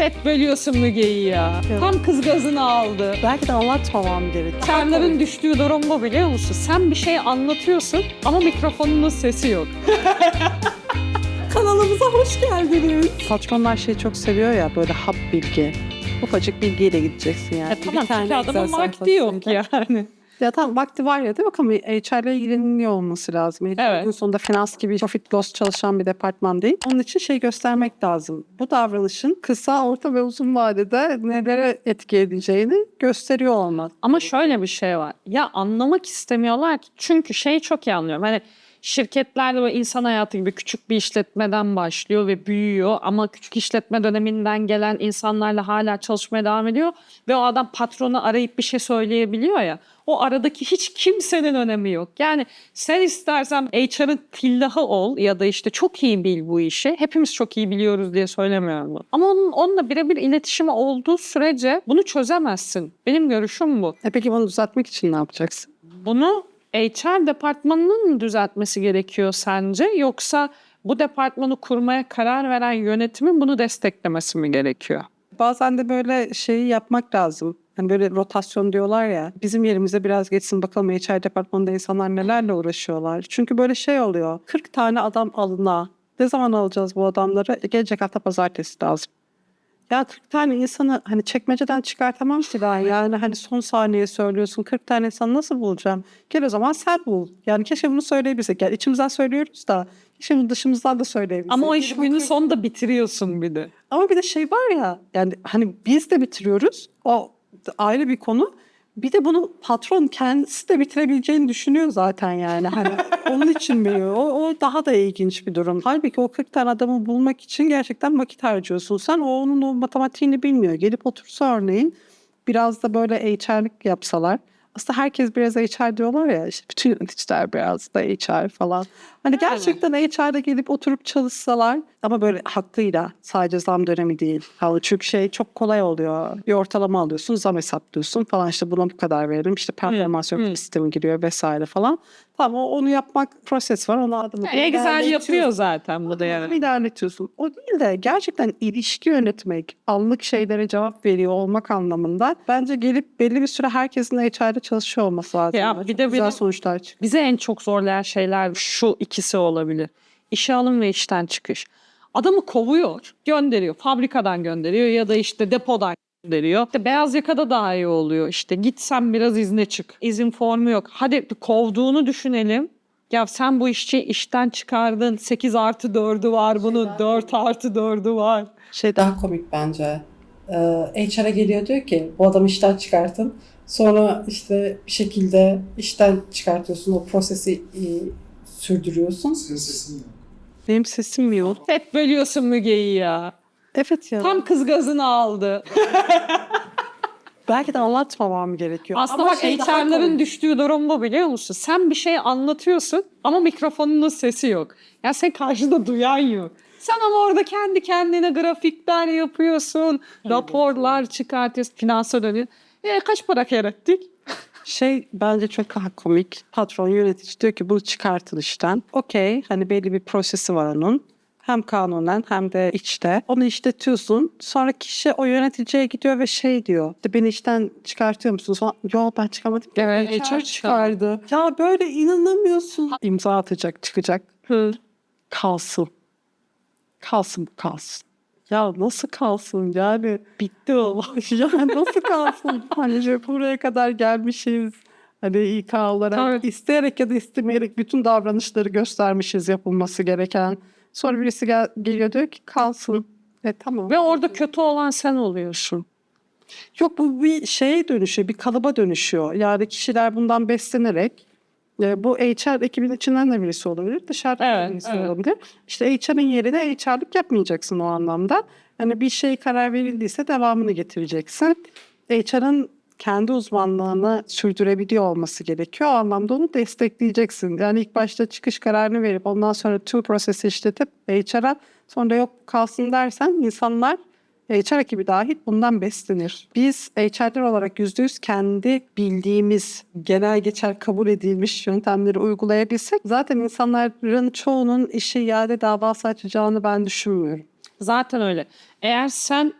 Hep bölüyorsun Müge'yi ya. Evet. Tam kız gazını aldı. Belki de anlatmamam gerek. Çarların düştüğü durum bu biliyor musun? Sen bir şey anlatıyorsun ama mikrofonunun sesi yok. Kanalımıza hoş geldiniz. Patronlar şeyi çok seviyor ya böyle hap bilgi. Ufacık bilgiyle gideceksin yani. Ya Bir tamam tane çünkü adamın yok sayfasıyla. yani. Ya tamam vakti var ya değil mi? Ama HR ile ilgileniyor olması lazım. HR Evet. Gün sonunda finans gibi profit loss çalışan bir departman değil. Onun için şey göstermek lazım. Bu davranışın kısa, orta ve uzun vadede nelere etki edeceğini gösteriyor olmak. Ama şöyle bir şey var. Ya anlamak istemiyorlar ki. Çünkü şeyi çok iyi anlıyorum. Hani şirketlerde böyle insan hayatı gibi küçük bir işletmeden başlıyor ve büyüyor. Ama küçük işletme döneminden gelen insanlarla hala çalışmaya devam ediyor. Ve o adam patronu arayıp bir şey söyleyebiliyor ya. O aradaki hiç kimsenin önemi yok. Yani sen istersen HR'ın tillahı ol ya da işte çok iyi bil bu işi. Hepimiz çok iyi biliyoruz diye söylemiyorum bunu. Ama onun onunla birebir iletişimi olduğu sürece bunu çözemezsin. Benim görüşüm bu. E peki bunu düzeltmek için ne yapacaksın? Bunu HR departmanının mı düzeltmesi gerekiyor sence yoksa bu departmanı kurmaya karar veren yönetimin bunu desteklemesi mi gerekiyor? Bazen de böyle şeyi yapmak lazım. Hani böyle rotasyon diyorlar ya. Bizim yerimize biraz geçsin bakalım HR departmanında insanlar nelerle uğraşıyorlar. Çünkü böyle şey oluyor. 40 tane adam alına. Ne zaman alacağız bu adamları? E, gelecek hafta pazartesi lazım. Ya 40 tane insanı hani çekmeceden çıkartamam ki daha. Yani hani son saniye söylüyorsun 40 tane insan nasıl bulacağım? Gel o zaman sen bul. Yani keşke bunu söyleyebilsek. Yani içimizden söylüyoruz da bunu dışımızdan da söyleyebilsek. Ama o iş günün sonunda bitiriyorsun bir de. Ama bir de şey var ya yani hani biz de bitiriyoruz. O ayrı bir konu. Bir de bunu patron kendisi de bitirebileceğini düşünüyor zaten yani. Hani onun için biliyor. O, o daha da ilginç bir durum. Halbuki o 40 tane adamı bulmak için gerçekten vakit harcıyorsun. Sen o onun o matematiğini bilmiyor. Gelip otursa örneğin biraz da böyle HR'lık yapsalar. Aslında herkes biraz HR diyorlar ya. işte bütün yöneticiler biraz da HR falan. Hani Yani. gerçekten HR'da gelip oturup çalışsalar ama böyle hakkıyla sadece zam dönemi değil. Yani çünkü şey çok kolay oluyor. Bir ortalama alıyorsun, zam hesaplıyorsun falan işte buna bu kadar veririm. İşte performans yok sistemi giriyor vesaire falan. Tamam o- onu yapmak proses var. Onu adını Ne güzel yapıyor zaten bu da yani. ilerletiyorsun. O değil de gerçekten ilişki yönetmek, anlık şeylere cevap veriyor olmak anlamında bence gelip belli bir süre herkesin HR'da çalışıyor olması lazım. Ya Çok bir de bir güzel de- sonuçlar çıkıyor. Bize en çok zorlayan şeyler şu ikisi olabilir. İşe alım ve işten çıkış. Adamı kovuyor, gönderiyor. Fabrikadan gönderiyor ya da işte depodan gönderiyor. İşte beyaz yakada daha iyi oluyor. İşte git sen biraz izne çık. İzin formu yok. Hadi kovduğunu düşünelim. Ya sen bu işçi işten çıkardın. 8 artı 4'ü var bunun. 4 artı 4'ü var. Şey daha komik bence. Ee, HR'a geliyor diyor ki bu adamı işten çıkartın. Sonra işte bir şekilde işten çıkartıyorsun. O prosesi e, sürdürüyorsun. Senin sesin yok. Benim sesim mi yok? Hep bölüyorsun Müge'yi ya. Evet ya. Tam kız gazını aldı. Belki de anlatmamam gerekiyor. Aslında Ama bak şey daha HR'ların komik. düştüğü durum bu biliyor musun? Sen bir şey anlatıyorsun ama mikrofonunun sesi yok. Yani sen karşıda duyan yok. Sen ama orada kendi kendine grafikler yapıyorsun, raporlar çıkartıyorsun, finansa dönüyor. E, kaç para kar ettik? Şey bence çok daha komik. Patron yönetici diyor ki bunu çıkartın işten. Okey hani belli bir prosesi var onun. Hem kanunen hem de içte. Onu işletiyorsun. Sonra kişi o yöneticiye gidiyor ve şey diyor. De beni işten çıkartıyor musunuz falan. Yo ben çıkamadım. Evet, HR HR çıkardı. Ya böyle inanamıyorsun. İmza atacak çıkacak. Kalsın. Kalsın bu kalsın. Ya nasıl kalsın yani bitti o. ya nasıl kalsın? Hani buraya kadar gelmişiz. Hani İK olarak Tabii. isteyerek ya da istemeyerek bütün davranışları göstermişiz yapılması gereken. Sonra birisi gel, geliyor diyor ki kalsın. E tamam. Ve orada kötü olan sen oluyorsun. Yok bu bir şeye dönüşüyor, bir kalıba dönüşüyor. Yani kişiler bundan beslenerek e, bu HR ekibin içinden de birisi olabilir, dışarıdan da Evet, birisi evet. olabilir. İşte HR'ın yerine HR'lık yapmayacaksın o anlamda. Yani bir şey karar verildiyse devamını getireceksin. HR'ın kendi uzmanlığını sürdürebiliyor olması gerekiyor. O anlamda onu destekleyeceksin. Yani ilk başta çıkış kararını verip ondan sonra tüm prosesi işletip HR'a sonra yok kalsın dersen insanlar HR ekibi dahil bundan beslenir. Biz HR'ler olarak yüzde yüz kendi bildiğimiz, genel geçer kabul edilmiş yöntemleri uygulayabilsek zaten insanların çoğunun işe iade davası açacağını ben düşünmüyorum. Zaten öyle. Eğer sen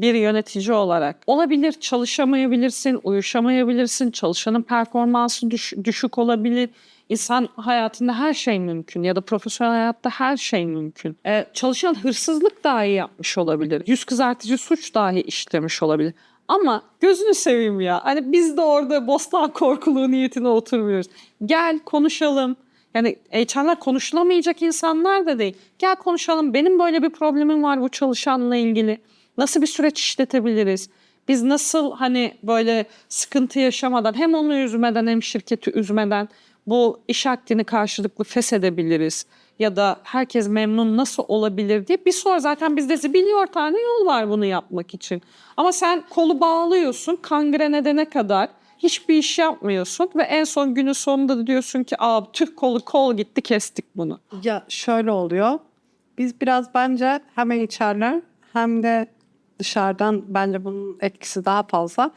bir yönetici olarak olabilir çalışamayabilirsin, uyuşamayabilirsin, çalışanın performansı düş- düşük olabilir. İnsan hayatında her şey mümkün ya da profesyonel hayatta her şey mümkün. Ee, çalışan hırsızlık dahi yapmış olabilir. Yüz kızartıcı suç dahi işlemiş olabilir. Ama gözünü seveyim ya. Hani biz de orada bostan korkuluğu niyetine oturmuyoruz. Gel konuşalım. Yani HR'lar konuşulamayacak insanlar da değil. Gel konuşalım. Benim böyle bir problemim var bu çalışanla ilgili. Nasıl bir süreç işletebiliriz? Biz nasıl hani böyle sıkıntı yaşamadan hem onu üzmeden hem şirketi üzmeden bu iş akdini karşılıklı feshedebiliriz? Ya da herkes memnun nasıl olabilir diye bir sor. Zaten bizde zibilyon tane yol var bunu yapmak için. Ama sen kolu bağlıyorsun kangren edene kadar hiçbir iş yapmıyorsun ve en son günün sonunda da diyorsun ki Aa, Türk kolu kol gitti kestik bunu. Ya şöyle oluyor. Biz biraz bence hem HR'ler hem de dışarıdan bence bunun etkisi daha fazla.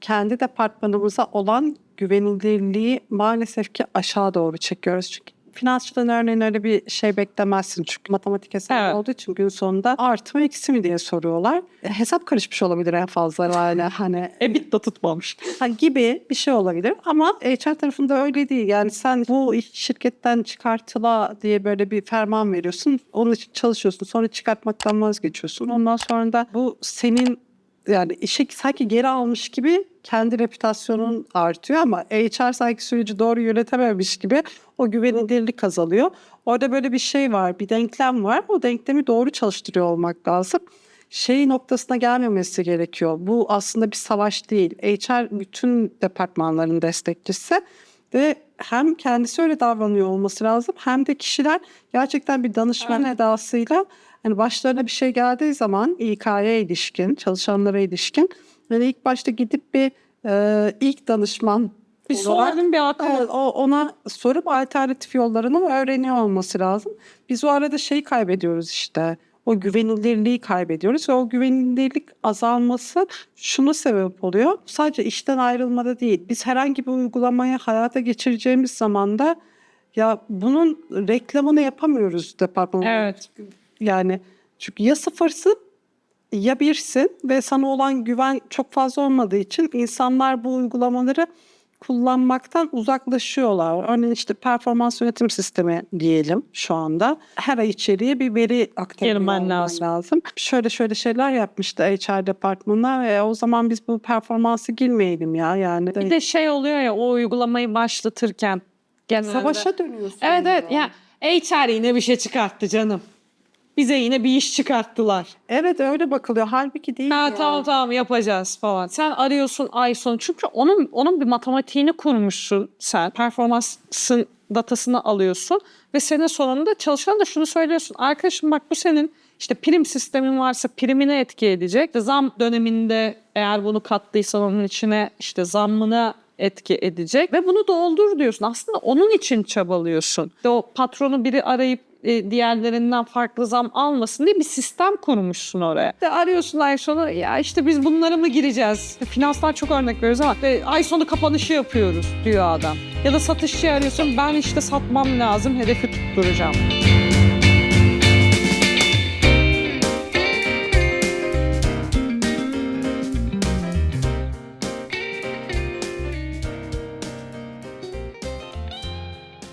Kendi departmanımıza olan güvenilirliği maalesef ki aşağı doğru çekiyoruz. Çünkü finansçıdan örneğin öyle bir şey beklemezsin. Çünkü matematik hesabı Evet. olduğu için gün sonunda artı mı eksi mi diye soruyorlar. E, Hesap karışmış olabilir en fazla yani hani EBITDA tutmamış. Ha, gibi bir şey olabilir ama HR tarafında öyle değil. Yani sen bu şirketten çıkartıla diye böyle bir ferman veriyorsun. Onun için çalışıyorsun. Sonra çıkartmaktan vazgeçiyorsun. Ondan sonra da bu senin yani işe sanki geri almış gibi kendi reputasyonun artıyor ama HR sanki süreci doğru yönetememiş gibi o güvenilirlik azalıyor. Orada böyle bir şey var, bir denklem var. O denklemi doğru çalıştırıyor olmak lazım şey noktasına gelmemesi gerekiyor. Bu aslında bir savaş değil. HR bütün departmanların destekçisi ve hem kendisi öyle davranıyor olması lazım hem de kişiler gerçekten bir danışman edasıyla hani başlarına bir şey geldiği zaman İK'ya ilişkin, çalışanlara ilişkin yani ilk başta gidip bir e, ilk danışman Bir sordum bir. Evet, o, ona sorup alternatif yollarını öğreniyor olması lazım. Biz o arada şeyi kaybediyoruz işte. O güvenilirliği kaybediyoruz ve o güvenilirlik azalması şunu sebep oluyor. Sadece işten ayrılmada değil. Biz herhangi bir uygulamayı hayata geçireceğimiz zaman da ya bunun reklamını yapamıyoruz departman. Evet. Yani çünkü ya sıfırsın ya birsin ve sana olan güven çok fazla olmadığı için insanlar bu uygulamaları kullanmaktan uzaklaşıyorlar. Örneğin işte performans yönetim sistemi diyelim şu anda. Her ay içeriye bir veri olman lazım. lazım. Şöyle şöyle şeyler yapmıştı HR departmanına ve o zaman biz bu performansı girmeyelim ya yani. Bir de şey oluyor ya o uygulamayı başlatırken genelde. savaşa dönüyorsun. Evet evet ya. ya HR yine bir şey çıkarttı canım. Bize yine bir iş çıkarttılar. Evet öyle bakılıyor. Halbuki değil Ha ya. tamam tamam yapacağız falan. Sen arıyorsun ay sonu çünkü onun onun bir matematiğini kurmuşsun sen. Performansın datasını alıyorsun ve sene sonunda çalışana da şunu söylüyorsun. Arkadaşım bak bu senin işte prim sistemin varsa primine etki edecek. İşte zam döneminde eğer bunu kattıysan onun içine işte zammına etki edecek ve bunu doldur diyorsun. Aslında onun için çabalıyorsun. İşte o patronu biri arayıp e, diğerlerinden farklı zam almasın diye bir sistem kurmuşsun oraya. De arıyorsun ay sonu ya işte biz bunlara mı gireceğiz? Finanstan çok örnek veriyoruz ama e, ay sonu kapanışı yapıyoruz diyor adam. Ya da satışçı arıyorsun ben işte satmam lazım hedefi tutturacağım.